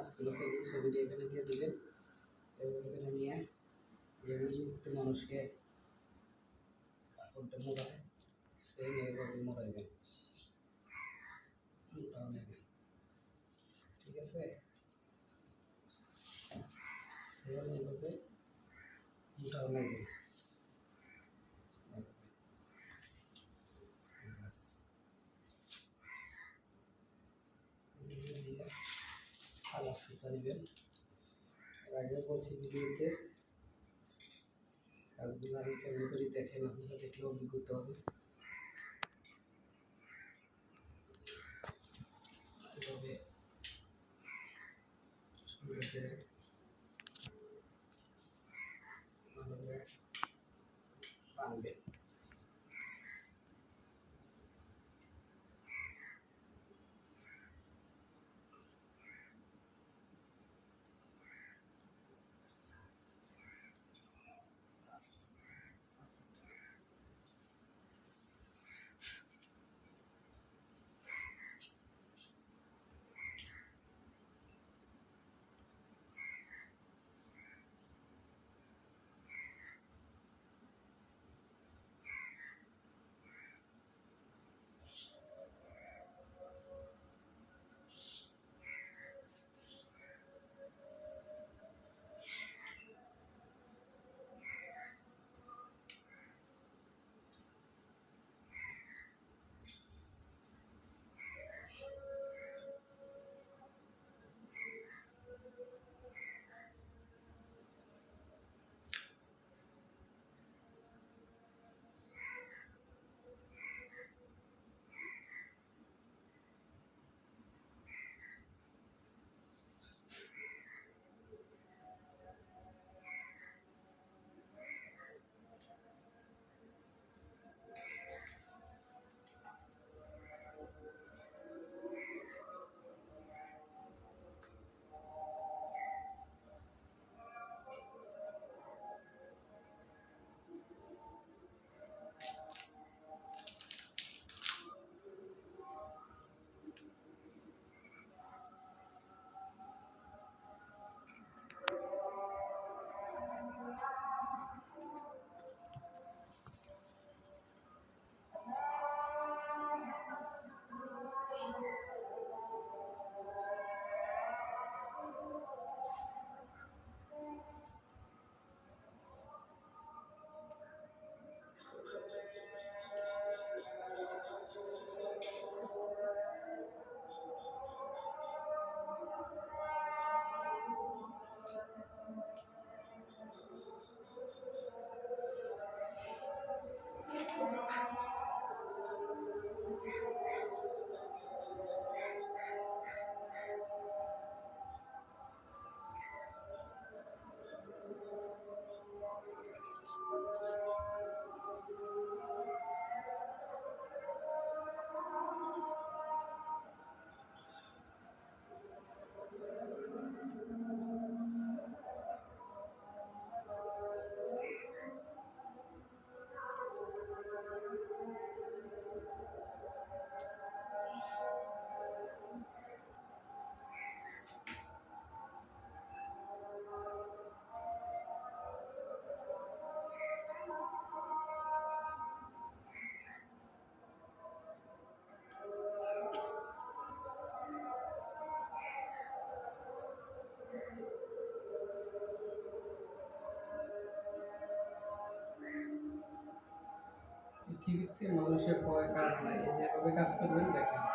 কাজগুলো করবেন ছবিটি এখানে দিয়ে দেবেন এবং এখানে নিয়ে যেমন মুক্ত মানুষকে করতে মোড়ায় সেই এইভাবে মোড়াইবেন মোটাও নেবেন ঠিক আছে সেম এইভাবে মোটাও নেবেন সুতা নেবেন। এর আগে বলছি ভিডিওতে, কাজগুলো আমি কেমন করি দেখেন, আপনারা দেখলে অভিজ্ঞতা হবে। এভাবে। সুন্দর পৃথিবীতে মানুষের ভয় কাজ নাই যেভাবে কাজ করবেন দেখেন।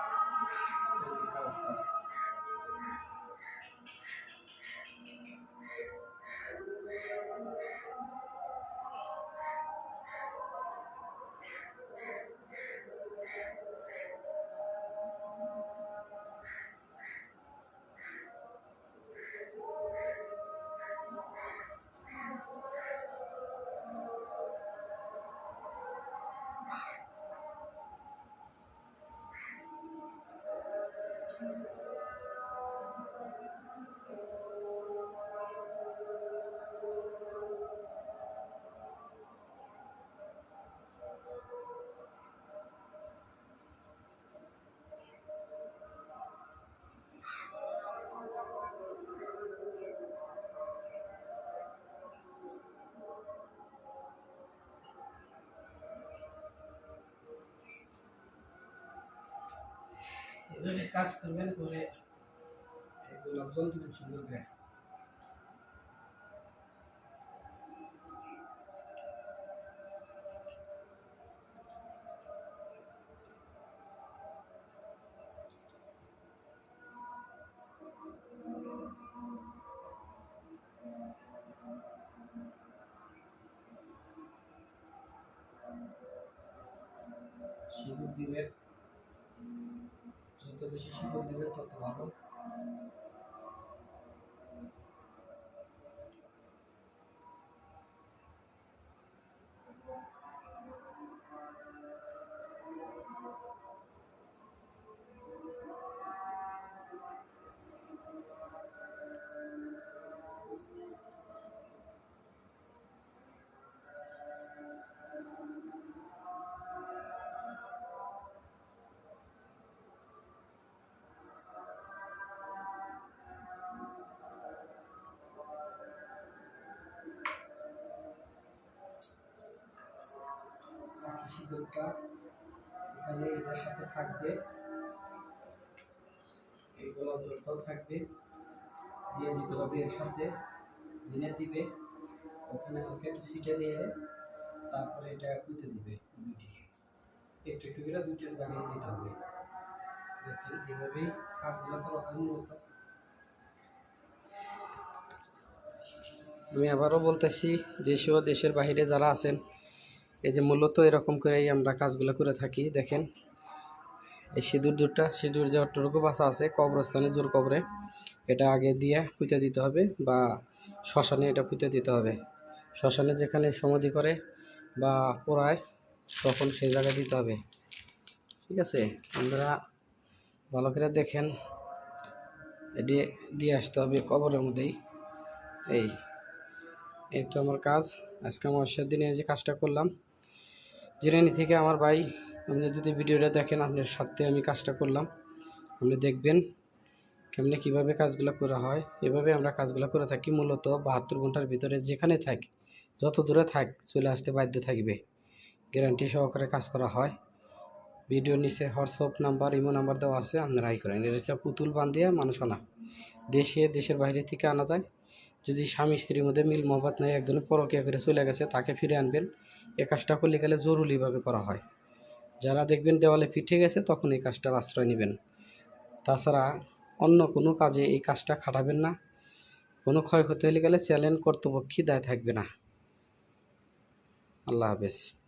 ধরে কাজ করবেন করে এই গোলাপ জল দিবেন সুন্দর করে সিঁদুর দিবেন যত বেশি শিক্ষক দিবেন তত ভালো। বাকি সিঁদুরটা এখানে এটার সাথে থাকবে। এই গোলাপ জলটাও থাকবে। দিয়ে দিতে হবে এর সাথে দিনে দিবে। ওখানে হালকা একটু সিটে দিয়ে তারপরে এটা পুঁতে দিবে দুটি একটু একটু করে দুইটার জায়গায় দিতে হবে। দেখেন, এভাবেই কাজগুলো করা হয় মূলত। আমি আবারও বলতেছি, দেশে ও দেশের বাইরে যারা আছেন এই যে মূলত এরকম করেই আমরা কাজগুলো করে থাকি, দেখেন। এই সিঁদুর দুধটা, সিঁদুর যে অট্টটুকু বাসা আছে, কবরস্থানে জোর কবরে, এটা আগে দিয়ে পুঁতে দিতে হবে বা শ্মশানে এটা পুঁতে দিতে হবে। শ্মশানে যেখানে সমাধি করে বা পোড়ায়, তখন সেই জায়গায় দিতে হবে। ঠিক আছে? আপনারা ভালো করে দেখেন, এটি দিয়ে আসতে হবে কবরের মধ্যেই। এই এই তো আমার কাজ। আজকে আমার দিনে যে কাজটা করলাম জিরানি থেকে আমার ভাই, আপনি যদি ভিডিওটা দেখেন আপনার সাথে আমি কাজটা করলাম। আপনি দেখবেন কেমনে কীভাবে কাজগুলো করা হয়। এভাবে আমরা কাজগুলো করে থাকি। মূলত বাহাত্তর ঘণ্টার ভিতরে যেখানে থাক, যত দূরে থাক, চলে আসতে বাধ্য থাকবে। গ্যারান্টি সহকারে কাজ করা হয়। ভিডিওর নিচে হোয়াটসঅ্যাপ নাম্বার, ইমো নাম্বার দেওয়া আছে, আপনারা আই করেন। এটা হচ্ছে পুতুল বান্ধিয়া মানুষ আনা দেশে, দেশের বাইরে থেকে আনা যায়। যদি স্বামী স্ত্রীর মধ্যে মিল মহব্বত নেই একজনে পরকিয়া করে চলে গেছে, তাকে ফিরে আনবেন। এ কাজটা করলে গেলে জরুরিভাবে করা হয়। যারা দেখবেন দেওয়ালে পিঠে গেছে তখন এই কাজটার আশ্রয় নেবেন। তাছাড়া অন্য কোনো কাজে এই কাজটা খাটাবেন না। কোনো ক্ষয়ক্ষতি হলে গেলে চ্যালেঞ্জ কর্তৃপক্ষই দায় থাকবে না। আল্লাহ হাফেজ।